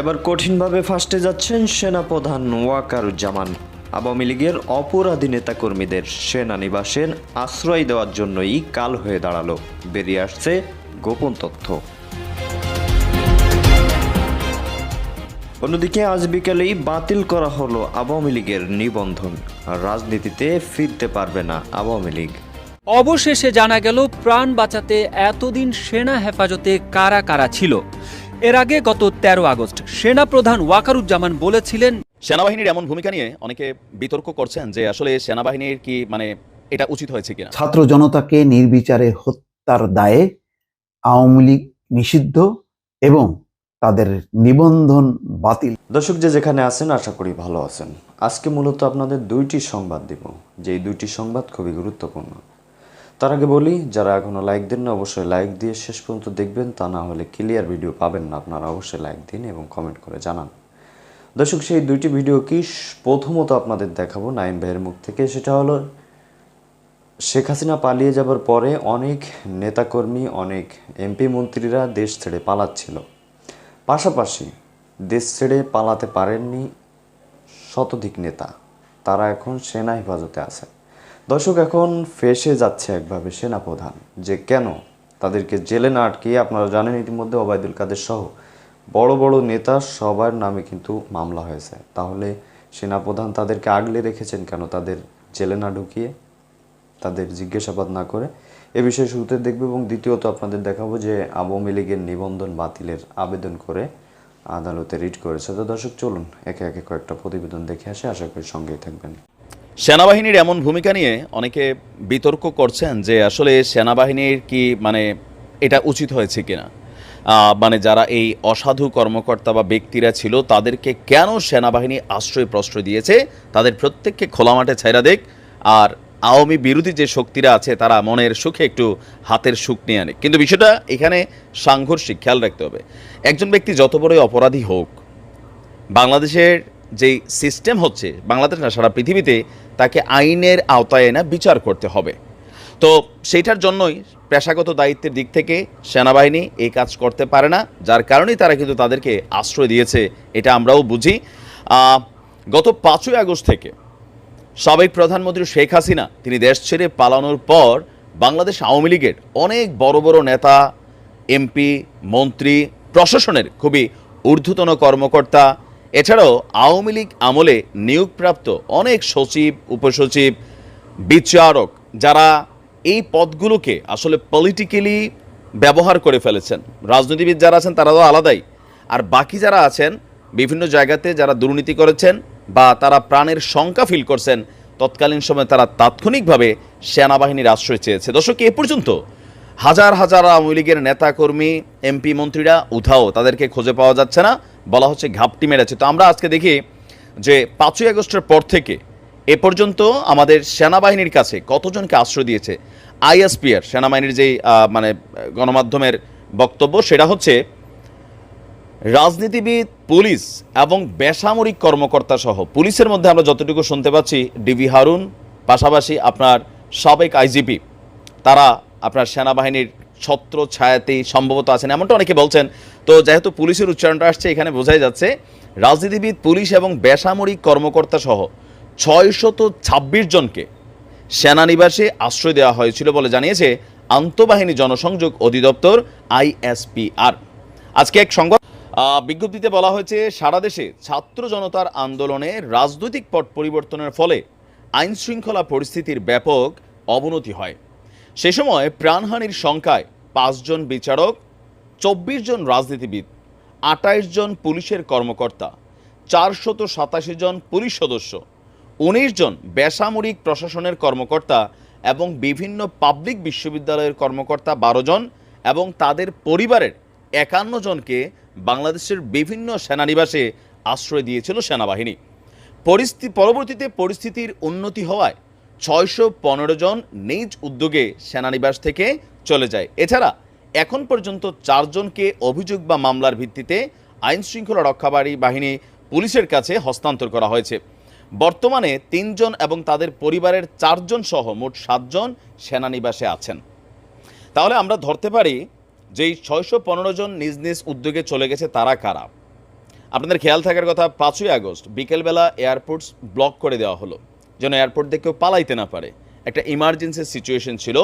এবার কঠিনভাবে ফাঁসতে যাচ্ছেন সেনাপ্রধান ওয়াকারুজ্জামান। আওয়ামী লীগের অপরাধী নেতাকর্মীদের সেনানিবাসের আশ্রয় দেওয়ার জন্যই কাল হয়ে দাঁড়াল। বেরিয়ে আসছে গোপন তথ্য। অন্যদিকে আজ বিকেলেই বাতিল করা হলো আওয়ামী লীগের নিবন্ধন। রাজনীতিতে ফিরতে পারবে না আওয়ামী লীগ। অবশেষে জানা গেল, প্রাণ বাঁচাতে এতদিন সেনা হেফাজতে কারা কারা ছিল? এর আগে গত তেরো আগস্ট সেনা প্রধান ওয়াকারুজ্জামান বলেছিলেন সেনাবাহিনীর এমন ভূমিকা নিয়ে অনেকে বিতর্ক করছেন যে আসলে সেনাবাহিনীর কি মানে এটা উচিত হয়েছে কিনা। ছাত্র জনতাকে নির্বিচারে হত্যার দায়ে আওয়ামী লীগ নিষিদ্ধ এবং তাদের নিবন্ধন বাতিল। দর্শক যে যেখানে আছেন আশা করি ভালো আছেন। আজকে মূলত আপনাদের দুইটি সংবাদ দিব যেই দুইটি সংবাদ খুবই গুরুত্বপূর্ণ। তার আগে বলি, যারা এখনও লাইক দেন না অবশ্যই লাইক দিয়ে শেষ পর্যন্ত দেখবেন। তা না হলে ক্লিয়ার ভিডিও পাবেন না। আপনারা অবশ্যই লাইক দিন এবং কমেন্ট করে জানান। দর্শক, সেই দুইটি ভিডিও কি প্রথমত আপনাদের দেখাবো নাইম ভাইয়ের মুখ থেকে। সেটা হলো, শেখ হাসিনা পালিয়ে যাবার পরে অনেক নেতাকর্মী, অনেক এমপি মন্ত্রীরা দেশ ছেড়ে পালাচ্ছিল। পাশাপাশি দেশ ছেড়ে পালাতে পারেননি শতাধিক নেতা। তারা এখন সেনা হেফাজতে আছে। দর্শক, এখন ফেসে যাচ্ছে একভাবে সেনাপ্রধান। যে কেন? তাদেরকে জেলে না আটকিয়ে আপনারা জানেন ইতিমধ্যে ওবায়দুল কাদের সহ বড় বড় নেতা সবার নামে কিন্তু মামলা হয়েছে। তাহলে সেনাপ্রধান তাদেরকে আগলে রেখেছেন কেন? তাদের জেলে না ঢুকিয়ে? তাদের জিজ্ঞাসাবাদ না করে? এ বিষয়ে শুরুতে দেখবে এবং দ্বিতীয়ত আপনাদের দেখাবো যে আওয়ামী লীগের নিবন্ধন বাতিলের আবেদন করে আদালতে রিট করেছে। তো দর্শক, চলুন একে একে কয়েকটা প্রতিবেদন দেখে আসে। আশা করি সঙ্গেই থাকবেন। সেনাবাহিনীর এমন ভূমিকা নিয়ে অনেকে বিতর্ক করছেন যে আসলে সেনাবাহিনীর কি মানে এটা উচিত হয়েছে কিনা। মানে যারা এই অসাধু কর্মকর্তা বা ব্যক্তিরা ছিল, তাদেরকে কেন সেনাবাহিনী আশ্রয় প্রশ্রয় দিয়েছে, তাদের প্রত্যেককে খোলা মাঠে ছাইরা দেখ, আর আওয়ামী বিরোধী যে শক্তিরা আছে, তারা মনের সুখে একটু হাতের সুখ নিয়ে আনে। কিন্তু বিষয়টা এখানে সাংঘর্ষিক, খেয়াল রাখতে হবে। একজন ব্যক্তি যত বড়ই অপরাধী হোক, বাংলাদেশের যেই সিস্টেম হচ্ছে, বাংলাদেশ না, সারা পৃথিবীতে তাকে আইনের আওতায় এনে বিচার করতে হবে। তো সেইটার জন্যই পেশাগত দায়িত্বের দিক থেকে সেনাবাহিনী এই কাজ করতে পারে না, যার কারণেই তারা কিন্তু তাদেরকে আশ্রয় দিয়েছে, এটা আমরাও বুঝি। গত পাঁচই আগস্ট থেকে সাবেক প্রধানমন্ত্রী শেখ হাসিনা, তিনি দেশ ছেড়ে পালানোর পর বাংলাদেশ আওয়ামী লীগের অনেক বড় বড় নেতা, এমপি, মন্ত্রী, প্রশাসনের খুবই ঊর্ধ্বতন কর্মকর্তা এছাড়াও আওয়ামী লীগ আমলে নিয়োগপ্রাপ্ত অনেক সচিব, উপসচিব, বিচারক যারা এই পদগুলোকে আসলে পলিটিক্যালি ব্যবহার করে ফেলেছেন। রাজনীতিবিদ যারা আছেন তারা তো আলাদাই। আর বাকি যারা আছেন, বিভিন্ন জায়গাতে যারা দুর্নীতি করেছেন বা তারা প্রাণের শঙ্কা ফিল করছেন, তৎকালীন সময়ে তারা তাৎক্ষণিকভাবে সেনাবাহিনীর আশ্রয় চেয়েছে। দর্শক, এ পর্যন্ত হাজার হাজার আওয়ামী লীগের নেতাকর্মী, এমপি মন্ত্রীরা উধাও, তাদেরকে খুঁজে পাওয়া যাচ্ছে না। বলা হচ্ছে ঘাপটি মেরেছে। তো আমরা আজকে দেখি যে পাঁচই আগস্টের পর থেকে এ পর্যন্ত আমাদের সেনাবাহিনীর কাছে কতজনকে আশ্রয় দিয়েছে আইএসপিআর, সেনাবাহিনীর যেই মানে গণমাধ্যমের বক্তব্য, সেটা হচ্ছে রাজনীতিবিদ, পুলিশ এবং বেসামরিক কর্মকর্তা সহ। পুলিশের মধ্যে আমরা যতটুকু শুনতে পাচ্ছি ডিবি হারুন, পাশাপাশি আপনার সাবেক আইজিপি, তারা আপনার সেনাবাহিনীর ছত্র ছায়াতেই সম্ভবত আছেন, এমনটা অনেকে বলছেন। তো যেহেতু পুলিশের উচ্চারণটা আসছে, এখানে বোঝাই যাচ্ছে, রাজনীতিবিদ, পুলিশ এবং বেসামরিক কর্মকর্তা সহ ছয়শত ছাব্বিশ জনকে সেনানিবাসে আশ্রয় দেওয়া হয়েছিল বলে জানিয়েছে আন্তঃবাহিনী জনসংযোগ অধিদপ্তর আইএসপিআর। আজকে এক সংবাদ বিজ্ঞপ্তিতে বলা হয়েছে, সারা দেশে ছাত্র জনতার আন্দোলনে রাজনৈতিক পট পরিবর্তনের ফলে আইন শৃঙ্খলা পরিস্থিতির ব্যাপক অবনতি হয়। সে সময় প্রাণহানির সংখ্যায় পাঁচজন বিচারক, চব্বিশ জন রাজনীতিবিদ আটাইশ জন পুলিশের কর্মকর্তা, চারশত সাতাশি জন পুলিশ সদস্য, উনিশ জন বেসামরিক প্রশাসনের কর্মকর্তা এবং বিভিন্ন পাবলিক বিশ্ববিদ্যালয়ের কর্মকর্তা বারো জন এবং তাদের পরিবারের একান্ন জনকে বাংলাদেশের বিভিন্ন সেনানিবাসে আশ্রয় দিয়েছিল সেনাবাহিনী। পরিস্থিতি পরবর্তীতে পরিস্থিতির উন্নতি হওয়ায় ছয়শো পনেরো জন নিজ উদ্যোগে সেনানিবাস থেকে চলে যায়। এছাড়া এখন পর্যন্ত চারজনকে অভিযোগ বা মামলার ভিত্তিতে আইন শৃঙ্খলা বাহিনী পুলিশের কাছে হস্তান্তর করা হয়েছে। বর্তমানে তিনজন এবং তাদের পরিবারের চারজন সহ মোট সাতজন সেনানিবাসে আছেন। তাহলে আমরা ধরতে পারি যে এই ছয়শো পনেরো জন নিজ নিজ উদ্যোগে চলে গেছে তারা কারা? আপনাদের খেয়াল থাকার কথা পাঁচই আগস্ট বিকেলবেলা এয়ারপোর্টস ব্লক করে দেওয়া হলো। যেন এয়ারপোর্ট দিয়ে কেউ পালাইতে না পারে। একটা ইমার্জেন্সি সিচুয়েশন ছিল।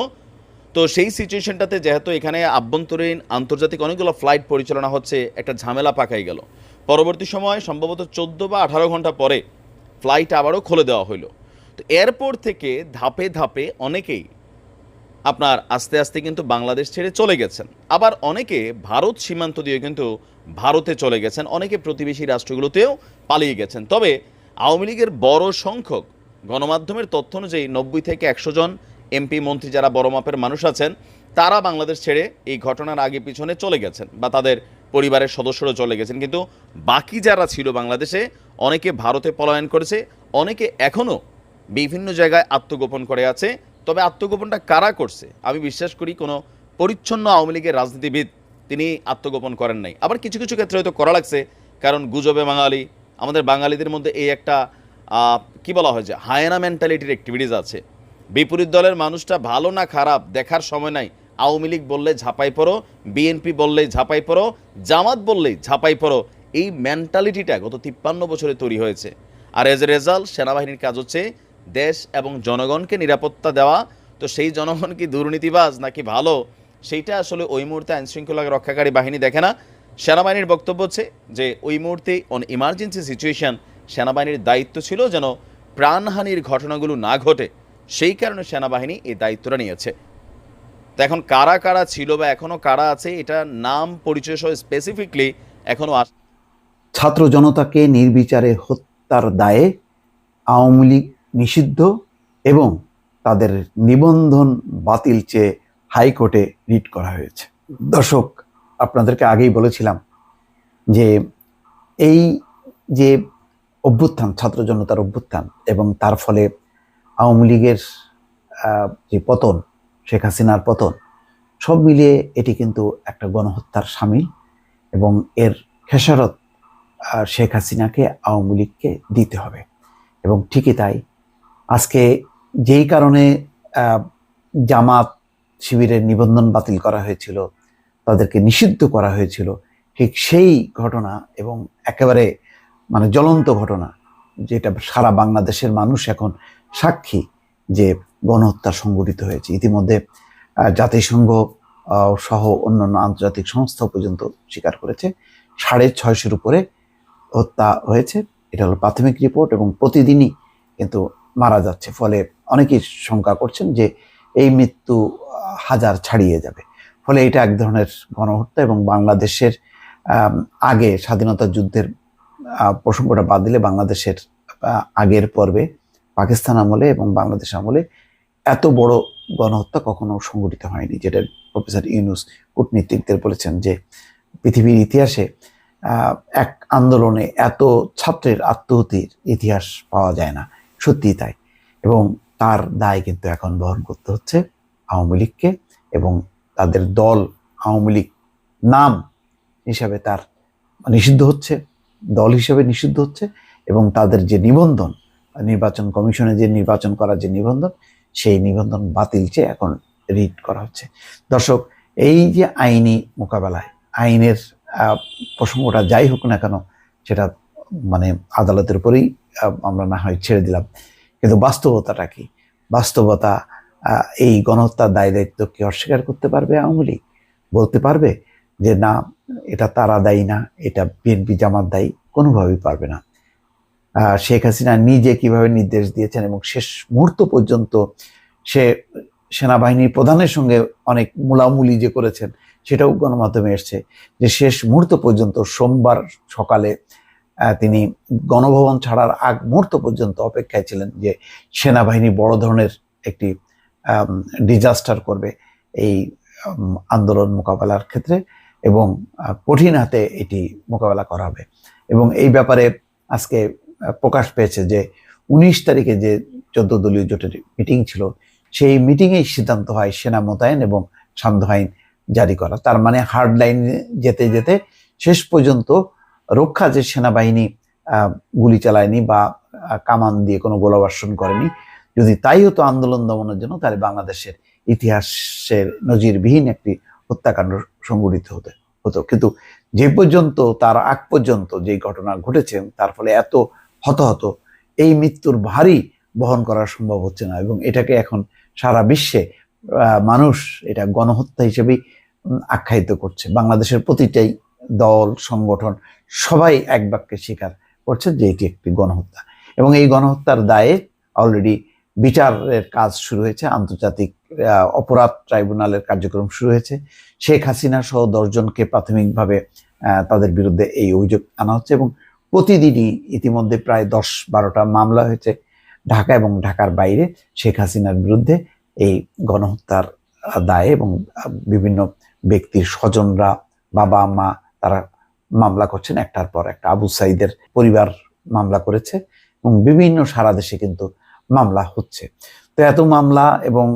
তো সেই সিচুয়েশনটাতে যেহেতু এখানে আভ্যন্তরীণ আন্তর্জাতিক অনেকগুলো ফ্লাইট পরিচালনা হচ্ছে, একটা ঝামেলা পাকাই গেল। পরবর্তী সময় সম্ভবত চোদ্দ বা আঠারো ঘণ্টা পরে ফ্লাইট আবারও খুলে দেওয়া হলো তো এয়ারপোর্ট থেকে ধাপে ধাপে অনেকেই আপনার আস্তে আস্তে কিন্তু বাংলাদেশ ছেড়ে চলে গেছেন। আবার অনেকে ভারত সীমান্ত দিয়ে কিন্তু ভারতে চলে গেছেন। অনেকে প্রতিবেশী রাষ্ট্রগুলোতেও পালিয়ে গেছেন। তবে আওয়ামী লীগের বড় সংখ্যক গণমাধ্যমের তথ্য অনুযায়ী নব্বই থেকে একশো জন এমপি, মন্ত্রী যারা বড় মাপের মানুষ আছেন, তারা বাংলাদেশ ছেড়ে এই ঘটনার আগে পিছনে চলে গেছেন বা তাদের পরিবারের সদস্যরা চলে গেছেন। কিন্তু বাকি যারা ছিল বাংলাদেশে, অনেকে ভারতে পলায়ন করেছে, অনেকে এখনও বিভিন্ন জায়গায় আত্মগোপন করে আছে। তবে আত্মগোপনটা কারা করছে? আমি বিশ্বাস করি কোনো পরিচ্ছন্ন আওয়ামী লীগের রাজনীতিবিদ তিনি আত্মগোপন করেন নাই। আবার কিছু কিছু ক্ষেত্রে হয়তো করা লাগছে, কারণ গুজবে বাঙালি, আমাদের বাঙালিদের মধ্যে এই একটা কি বলা হয় যে হায়না মেন্টালিটির অ্যাক্টিভিটিস আছে। বিপরীত দলের মানুষটা ভালো না খারাপ দেখার সময় নাই। আওয়ামী লীগ বললে ঝাঁপাই পড়ো বিএনপি বললেই ঝাঁপাই পড়ো, জামাত বললেই ঝাঁপাই পড়ো। এই মেন্টালিটিটা গত তিপ্পান্ন বছরে তৈরি হয়েছে। আর এজ এ রেজাল্ট সেনাবাহিনীর কাজ হচ্ছে দেশ এবং জনগণকে নিরাপত্তা দেওয়া। তো সেই জনগণ কি দুর্নীতিবাজ নাকি ভালো? সেইটা আসলে ওই মুহূর্তে আইনশৃঙ্খলা রক্ষাকারী বাহিনী দেখে না। সেনাবাহিনীর বক্তব্য হচ্ছে যে, ওই মুহূর্তে অন ইমার্জেন্সি সিচুয়েশন সেনাবাহিনীর দায়িত্ব ছিল যেন প্রাণহানির ঘটনাগুলো না ঘটে, সেই কারণে সেনাবাহিনী এই দায়িত্বটা নিয়েছে। তো এখন কারা কারা ছিল বা এখনও কারা আছে, এটা নাম, পরিচয় সহ স্পেসিফিকলি এখনও আস ছাত্র জনতাকে নির্বিচারে হত্যার দায়ে আওয়ামী লীগ নিষিদ্ধ এবং তাদের নিবন্ধন বাতিল চেয়ে হাইকোর্টে রিট করা হয়েছে। দর্শক, আপনাদেরকে আগেই বলেছিলাম যে এই যে অভ্যুত্থান ছাত্র জনতার অভ্যুত্থান এবং তার ফলে আওয়ামী লীগের যে পতন, শেখ হাসিনার পতন, সব মিলিয়ে এটি কিন্তু একটা গণহত্যার সামিল এবং এর খেসারত শেখ হাসিনাকে, আওয়ামী লীগকে দিতে হবে এবং ঠিকই তাই। আজকে যেই কারণে জামাত শিবিরের নিবন্ধন বাতিল করা হয়েছিল, তাদেরকে নিষিদ্ধ করা হয়েছিল, ঠিক সেই ঘটনা এবং একেবারে মানে জ্বলন্ত ঘটনা, যেটা সারা বাংলাদেশের মানুষ এখন সাক্ষী যে গণহত্যা সংঘটিত হয়েছে। ইতিমধ্যে জাতিসংঘ সহ অন্যান্য আন্তর্জাতিক সংস্থা পর্যন্ত স্বীকার করেছে। সাড়ে ছয়শোর উপরে হত্যা হয়েছে। এটা হলো প্রাথমিক রিপোর্ট এবং প্রতিদিনই কিন্তু মারা যাচ্ছে। ফলে অনেকেই শঙ্কা করছেন যে এই মৃত্যু হাজার ছাড়িয়ে যাবে। ফলে এটা এক ধরনের গণহত্যা এবং বাংলাদেশের আগে স্বাধীনতা যুদ্ধের প্রসঙ্গটা বাদ দিলে বাংলাদেশের আগের পর্বে পাকিস্তান আমলে এবং বাংলাদেশ আমলে এত বড় গণহত্যা কখনো সংঘটিত হয়নি, যেটা প্রফেসর ইউনুস কূটনীতিকদের বলেছেন যে পৃথিবীর ইতিহাসে এক আন্দোলনে এত ছাত্রের আত্মহতির ইতিহাস পাওয়া যায় না, সত্যিই তাই। এবং তার দায় কিন্তু এখন বহন করতে হচ্ছে আওয়ামী লীগকে এবং তাদের দল আওয়ামী লীগ নাম হিসাবে তার নিষিদ্ধ হচ্ছে। দল হিসেবে নিষিদ্ধ হচ্ছে এবং তাদের যে নিবন্ধন, নির্বাচন কমিশনে যে নির্বাচন করার যে নিবন্ধন, সেই নিবন্ধন বাতিল চেয়ে এখন রিট করা হচ্ছে। দর্শক, এই যে আইনি মোকাবেলায়, আইনের প্রসঙ্গটা যাই হোক না কেন, সেটা মানে আদালতের উপরেই আমরা না হয় ছেড়ে দিলাম। কিন্তু বাস্তবতাটা কি? বাস্তবতা এই গণহত্যার দায় দায়িত্ব কি অস্বীকার করতে পারবে আওয়ামী বলতে পারবে? যে না, এটা তারা দায়ী না, এটা বিএনপি জামাত দায়ী, কোনোভাবেই পারবে না। শেখ হাসিনা নিজে কীভাবে নির্দেশ দিয়েছেন এবং শেষ মুহূর্ত পর্যন্ত সে সেনাবাহিনীর প্রধানের সঙ্গে অনেক মুলামুলি যে করেছেন, সেটাও গণমাধ্যমে এসছে যে শেষ মুহূর্ত পর্যন্ত সোমবার সকালে তিনি গণভবন ছাড়ার আগ মুহূর্ত পর্যন্ত অপেক্ষায় ছিলেন যে সেনাবাহিনী বড় ধরনের একটি ডিজাস্টার করবে এই আন্দোলন মোকাবেলার ক্ষেত্রে। এবং কঠিন হাতে এটি মোকাবেলা করা হবে। এবং এই ব্যাপারে আজকে প্রকাশ পেয়েছে যে উনিশ তারিখে যে চোদ্দ দলীয় জোটের মিটিং ছিল, সেই মিটিংয়েই সিদ্ধান্ত হয় সেনা মোতায়েন এবং সান্ধ্য আইন জারি করা। তার মানে হার্ড লাইনে যেতে যেতে শেষ পর্যন্ত রক্ষা যে সেনাবাহিনী গুলি চালায়নি বা কামান দিয়ে কোনো গোলাবর্ষণ করেনি, যদি তাই হতো আন্দোলন দমনের জন্য, তাহলে বাংলাদেশের ইতিহাসের নজিরবিহীন একটি হত্যাকাণ্ড সংঘটিত হতে হতো। কিন্তু যে পর্যন্ত তার আগ পর্যন্ত যে ঘটনা ঘটেছে, তার ফলে এত হতাহত, এই মৃত্যুর ভারী বহন করা সম্ভব হচ্ছে না এবং এটাকে এখন সারা বিশ্বে মানুষ এটা গণহত্যা হিসেবেই আখ্যায়িত করছে। বাংলাদেশের প্রতিটাই দল, সংগঠন সবাই এক বাক্যে স্বীকার করছে যে এটি একটি গণহত্যা। এবং এই গণহত্যার দায়ে অলরেডি বিচারের কাজ শুরু হয়েছে, আন্তর্জাতিক অপরাধ ট্রাইব্যুনালের কার্যক্রম শুরু হয়েছে। শেখ হাসিনা সহ দশজনকে প্রাথমিকভাবে তাদের বিরুদ্ধে এই অভিযোগ আনা হচ্ছে এবং প্রতিদিনই ইতিমধ্যে প্রায় দশ বারোটা মামলা হয়েছে ঢাকা এবং ঢাকার বাইরে শেখ হাসিনার বিরুদ্ধে এই গণহত্যার দায়ে এবং বিভিন্ন ব্যক্তির স্বজনরা, বাবা, মা, তারা মামলা করছেন। একটার পর একটা আবু সাইদের পরিবার মামলা করেছে এবং বিভিন্ন সারা দেশে কিন্তু মামলা হচ্ছে। তো এত মামলা এবং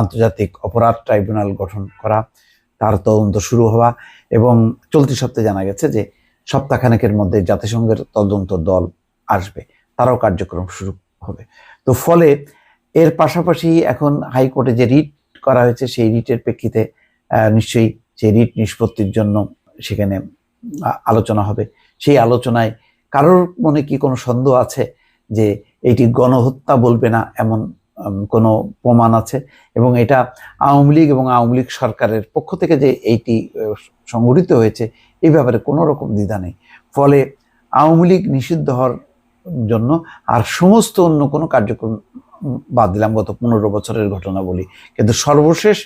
আন্তর্জাতিক অপরাধ ট্রাইব্যুনাল গঠন করা, তার তদন্ত শুরু হওয়া এবং চলতি সপ্তাহে জানা গেছে যে সপ্তাহখানেকের মধ্যে জাতিসংঘের তদন্ত দল আসবে। তারাও কার্যক্রম শুরু হবে। তো ফলে এর পাশাপাশি এখন হাইকোর্টে যে রিট করা হয়েছে, সেই রিটের প্রেক্ষিতে নিশ্চয়ই সেই রিট নিষ্পত্তির জন্য সেখানে আলোচনা হবে। সেই আলোচনায় কারোর মনে কি কোনো সন্দেহ আছে যে এইটি গণহত্যা বলবে না এমন কোনো প্রমাণ আছে। এবং এটা আওয়ামী লীগ এবং আওয়ামী লীগ সরকারের পক্ষ থেকে যে এইটি সংগঠিত হয়েছে, এই ব্যাপারে কোনো রকম দ্বিধা নেই। ফলে আওয়ামী লীগ নিষিদ্ধ হওয়ার জন্য আর সমস্ত অন্য কোনো কার্যক্রম বাদ দিলাম গত পনেরো বছরের ঘটনা বলি কিন্তু সর্বশেষ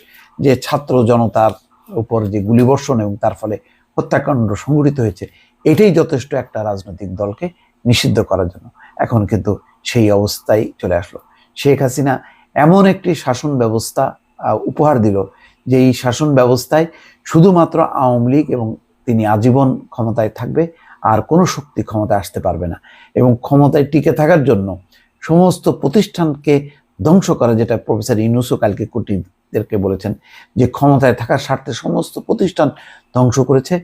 যে ছাত্র জনতার উপর যে গুলিবর্ষণ এবং তার ফলে হত্যাকাণ্ড সংঘটিত হয়েছে, এটাই যথেষ্ট একটা রাজনৈতিক দলকে নিষিদ্ধ করার জন্য। এখন কিন্তু সেই অবস্থায় চলে আসলো। শেখ হাসিনা এমন একটি শাসন ব্যবস্থা উপহার দিল যে এই শাসন ব্যবস্থায় শুধুমাত্র আওয়ামী লীগ এবং তিনি আজীবন ক্ষমতায় থাকবে, আর কোনো শক্তি ক্ষমতায় আসতে পারবে না। এবং ক্ষমতায় টিকে থাকার জন্য সমস্ত প্রতিষ্ঠানকে ধ্বংস করা, যেটা প্রফেসর ইনুসো কালকে কুটিদেরকে বলেছেন, যে ক্ষমতায় থাকার স্বার্থে সমস্ত প্রতিষ্ঠান ধ্বংস করেছে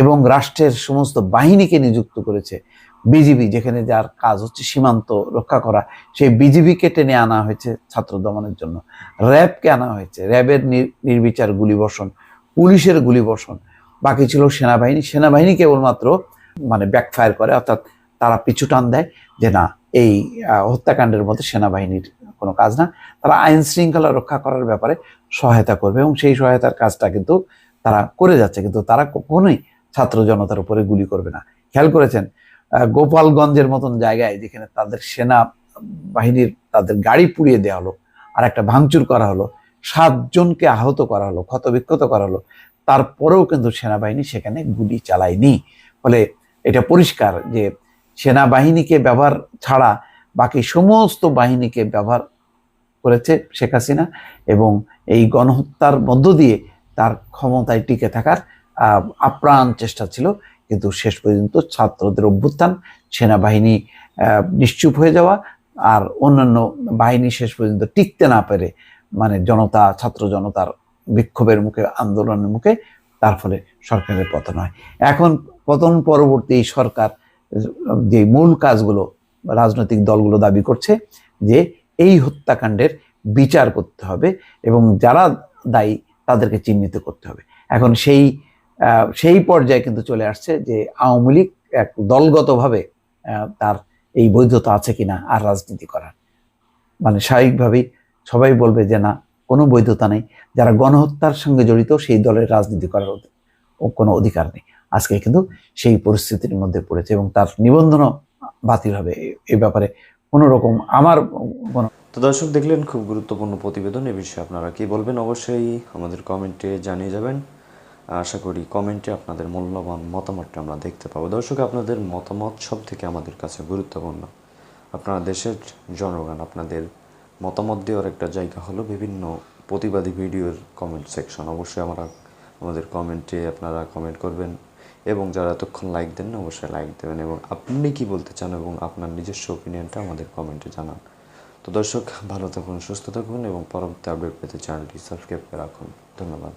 এবং রাষ্ট্রের সমস্ত বাহিনীকে নিযুক্ত করেছে। বিজিবি, যেখানে যার কাজ হচ্ছে সীমান্ত রক্ষা করা, সেই বিজিবিকে টেনে আনা হয়েছে ছাত্র দমনের জন্য। র্যাবকে আনা হয়েছে। র্যাবের নির- নির্বিচার গুলিবর্ষণ, পুলিশের গুলিবর্ষণ। বাকি ছিল সেনাবাহিনী। সেনাবাহিনী কেবলমাত্র মানে ব্যাকফায়ার করে, অর্থাৎ তারা পিছু টান দেয় যে না, এই হত্যাকাণ্ডের মধ্যে সেনাবাহিনীর কোনো কাজ না। তারা আইন শৃঙ্খলা রক্ষা করার ব্যাপারে সহায়তা করবে এবং সেই সহায়তার কাজটা কিন্তু তারা করে যাচ্ছে। কিন্তু তারা কখনোই ছাত্র জনতার উপরে গুলি করবে না। খেয়াল করেছেন? গোপালগঞ্জের মতন জায়গায় যেখানে তাদের সেনা বাহিনীর তাদের গাড়ি পুড়িয়ে দেওয়া হলো, আর একটা ভাঙচুর করা হলো, সাতজনকে আহত করা হলো, ক্ষতবিক্ষত করা হলো, তারপরেও কিন্তু সেনাবাহিনী সেখানে গুলি চালায়নি। ফলে এটা পরিষ্কার যে সেনাবাহিনীকে ব্যবহার ছাড়া বাকি সমস্ত বাহিনীকে ব্যবহার করেছে শেখ হাসিনা এবং এই গণহত্যার মধ্য দিয়ে তার ক্ষমতায় টিকে থাকার আপ্রাণ চেষ্টা ছিল কিন্তু শেষ পর্যন্ত ছাত্রদের অভ্যুত্থান, সেনাবাহিনী নিশ্চুপ হয়ে যাওয়া আর অন্যান্য বাহিনী শেষ পর্যন্ত টিকতে না পেরে মানে জনতা, ছাত্র জনতার বিক্ষোভের মুখে, আন্দোলনের মুখে, তার ফলে সরকারের পতন হয়। এখন পতন পরবর্তী সরকার, যে মূল কাজগুলো, রাজনৈতিক দলগুলো দাবি করছে যে এই হত্যাকাণ্ডের বিচার করতে হবে এবং যারা দায়ী তাদেরকে চিহ্নিত করতে হবে। এখন সেই সেই পর্যায়ে কিন্তু চলে আসছে যে আওয়ামী লীগ এক দলগতভাবে তার এই বৈধতা আছে কিনা আর রাজনীতি করার। মানে স্বাভাবিকভাবেই সবাই বলবে যে না, কোনো বৈধতা নেই। যারা গণহত্যার সঙ্গে জড়িত, সেই দলের রাজনীতি করার কোনো অধিকার নেই। আজকে কিন্তু সেই পরিস্থিতির মধ্যে পড়েছে এবং তার নিবন্ধনও বাতিল হবে। এ- ব্যাপারে কোনো রকম আমার কোনো তো দর্শক দেখলেন, খুব গুরুত্বপূর্ণ প্রতিবেদন। এ বিষয়ে আপনারা কি বলবেন? অবশ্যই আমাদের কমেন্টে জানিয়ে যাবেন। আশা করি কমেন্টে আপনাদের মূল্যবান মতামতটা আমরা দেখতে পাবো। দর্শক, আপনাদের মতামত সব থেকে আমাদের কাছে গুরুত্বপূর্ণ। আপনারা দেশের জনগণ, আপনাদের মতামত দেওয়ার একটা জায়গা হলো বিভিন্ন প্রতিবাদী ভিডিওর কমেন্ট সেকশন অবশ্যই আমরা আমাদের কমেন্টে আপনারা কমেন্ট করবেন এবং যারা এতক্ষণ লাইক দেন না অবশ্যই লাইক দেবেন এবং আপনি কি বলতে চান এবং আপনার নিজস্ব ওপিনিয়নটা আমাদের কমেন্টে জানান। তো দর্শক, ভালো থাকুন, সুস্থ থাকুন এবং পরবর্তী আপডেট পেতে চ্যানেলটি সাবস্ক্রাইব করে রাখুন। ধন্যবাদ।